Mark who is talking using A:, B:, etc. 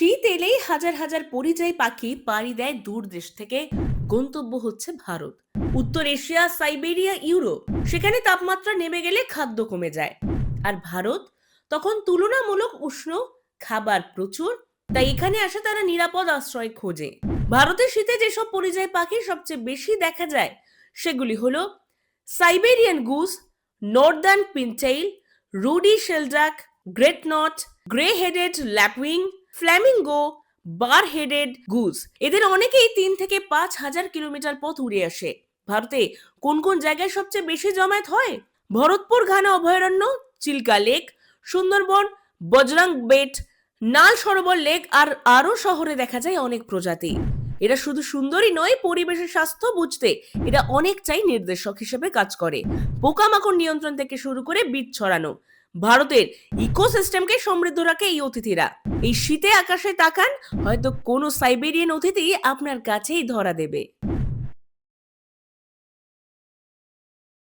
A: শীত এলেই হাজার হাজার পরিযায়ী পাখি পাড়ি দেয় দূর দেশ থেকে। গন্তব্য হচ্ছে ভারত। উত্তর এশিয়া, সাইবেরিয়া, ইউরোপ, সেখানে তাপমাত্রা নেমে গেলে খাদ্য কমে যায়। আর ভারত? তখন তুলনামূলক উষ্ণ, খাবার প্রচুর, তাই এখানে আসে তারা নিরাপদ আশ্রয় খোঁজে। ভারতের শীতে যেসব পরিযায়ী পাখি সবচেয়ে বেশি দেখা যায়, সেগুলি হল Siberian goose, northern pintail, ruddy shelduck great knot grey headed lapwing flamingo bar headed goose. এদের অনেকেই তিন থেকে পাঁচ হাজার কিলোমিটার পথ উড়ে আসে। ভারতে কোন কোন জায়গায় সবচেয়ে বেশি জমায়েত হয়? ভরতপুর, ঘানা, অভয়ারণ্য, Chilka lake, Sundarban, Bajrang bet, Nal Sarovar lake আর আরও শহরে দেখা যায় অনেক প্রজাতি। এরা শুধু সুন্দরী নয়, পরিবেশের স্বাস্থ্য বুঝতে এরা অনেকটাই নির্দেশক হিসেবে কাজ করে। পোকামাকড় নিয়ন্ত্রণ থেকে শুরু করে বীজ ছড়ানো ভারতের ইকোসিস্টেমকে সমৃদ্ধ রাখে এই অতিথিরা। এই শীতে আকাশে তাকান, হয়তো কোনো সাইবেরিয়ান অতিথি আপনার কাছেই ধরা দেবে।